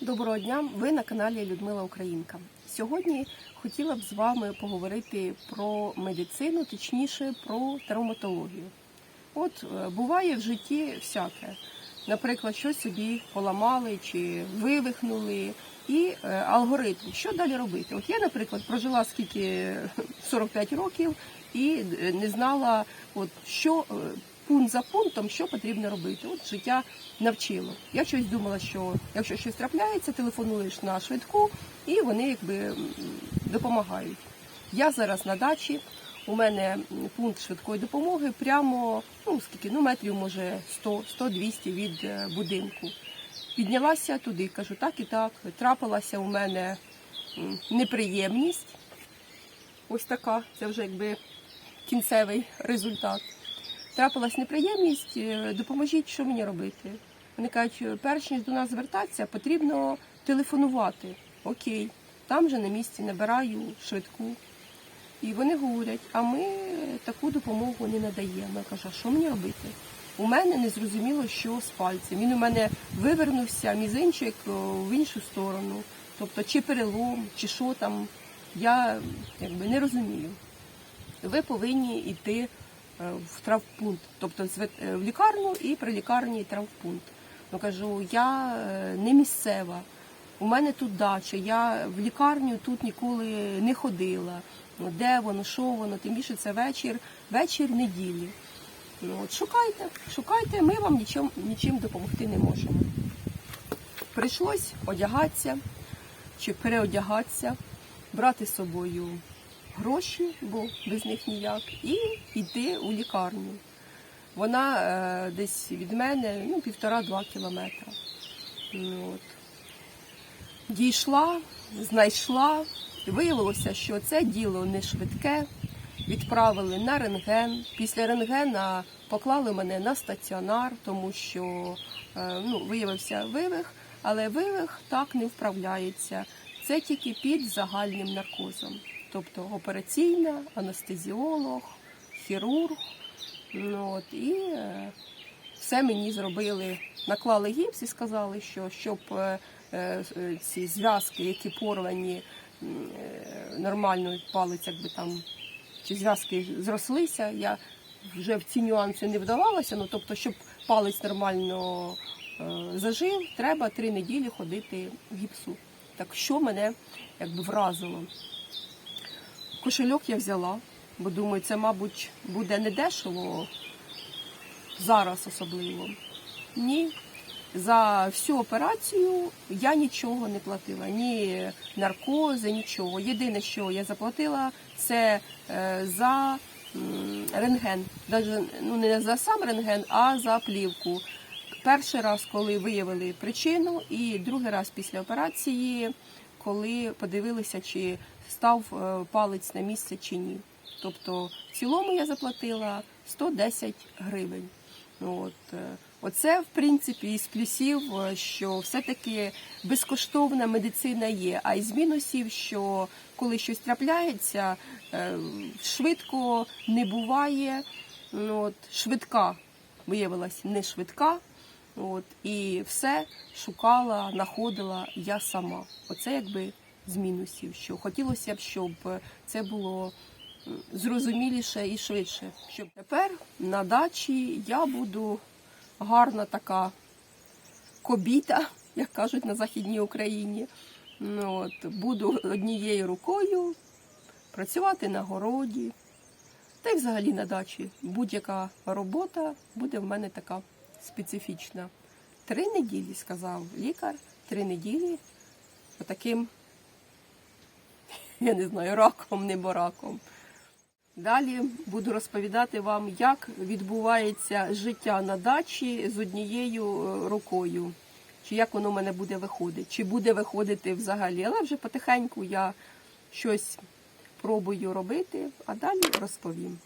Доброго дня! Ви на каналі Людмила Українка. Сьогодні хотіла б з вами поговорити про медицину, точніше про травматологію. От е, буває в житті всяке. Наприклад, щось собі поламали чи вивихнули, і е, алгоритм, що далі робити. От я, наприклад, прожила скільки 45 років і е, не знала, от що е, пункт за пунктом, що потрібно робити. От життя навчило. Я щось думала, що якщо щось трапляється, телефонуєш на швидку, і вони якби допомагають. Я зараз на дачі. У мене пункт швидкої допомоги прямо ну скільки ну метрів, може 100 100-200 від е, будинку. Піднялася туди, кажу, так і так. Трапилася у мене неприємність. Ось така, це вже якби кінцевий результат. Трапилась неприємність, е, допоможіть, що мені робити. Вони кажуть, перш ніж до нас звертатися, потрібно телефонувати. Окей, там же на місці набираю швидку. І вони говорять, а ми таку допомогу не надаємо. Я кажу, що мені робити? У мене не зрозуміло, що з пальцем. Він у мене вивернувся мізинчик в іншу сторону. Тобто, чи перелом, чи що там, я якби не розумію. Ви повинні йти е, в травмпункт, тобто е, в лікарню і при лікарні травмпункт. Ну кажу, я е, не місцева. У мене тут дача, я в лікарню тут ніколи не ходила. Ну, де воно, що воно, тим більше це вечір, вечір неділі. Ну, от шукайте, шукайте, ми вам нічим, нічим допомогти не можемо. Прийшлось одягатися чи переодягатися, брати з собою гроші, бо без них ніяк, і йти у лікарню. Вона е, десь від мене ну, півтора-два кілометра. Ну, от. Дійшла, знайшла, виявилося, що це діло не швидке. Відправили на рентген. Після рентгена поклали мене на стаціонар, тому що е, ну, виявився вивих, але вивих так не вправляється. Це тільки під загальним наркозом. Тобто операційна, анестезіолог, хірург. Ну, от, і е, все мені зробили, наклали гіпс і сказали, що щоб е, е, ці зв'язки, які порвані, нормально палець, якби там чи зв'язки зрослися. Я вже в ці нюанси не вдавалася. Ну тобто, щоб палець нормально зажив, треба три неділі ходити в гіпсу. Так що мене якби вразило. Кошельок я взяла, бо думаю, це, мабуть, буде недешево зараз особливо. Ні. За всю операцію я нічого не платила, ні наркози, нічого. Єдине, що я заплатила, це е, за рентген. Ну, не за сам рентген, а за плівку. Перший раз, коли виявили причину, і другий раз після операції, коли подивилися, чи став е, палець на місце чи ні. Тобто в цілому я заплатила 110 гривень. Ну, От, е, оце, в принципі, із плюсів, е, що все-таки безкоштовна медицина є. А із мінусів, що коли щось трапляється, швидко не буває. Ну, От, швидка виявилась не швидка. От, і все шукала, знаходила я сама. Оце якби з мінусів. Що хотілося б, щоб це було зрозуміліше і швидше. Щоб тепер на дачі я буду гарна така кобіта, як кажуть на Західній Україні. Ну, от, буду однією рукою працювати на городі. Та й взагалі на дачі будь-яка робота буде в мене така специфічна. Три неділі, сказав лікар, три неділі отаким, я не знаю, раком, не раком. Далі буду розповідати вам, як відбувається життя на дачі з однією е, рукою. Чи як воно в мене буде виходити, чи буде виходити взагалі. Але вже потихеньку я щось пробую робити, а далі розповім.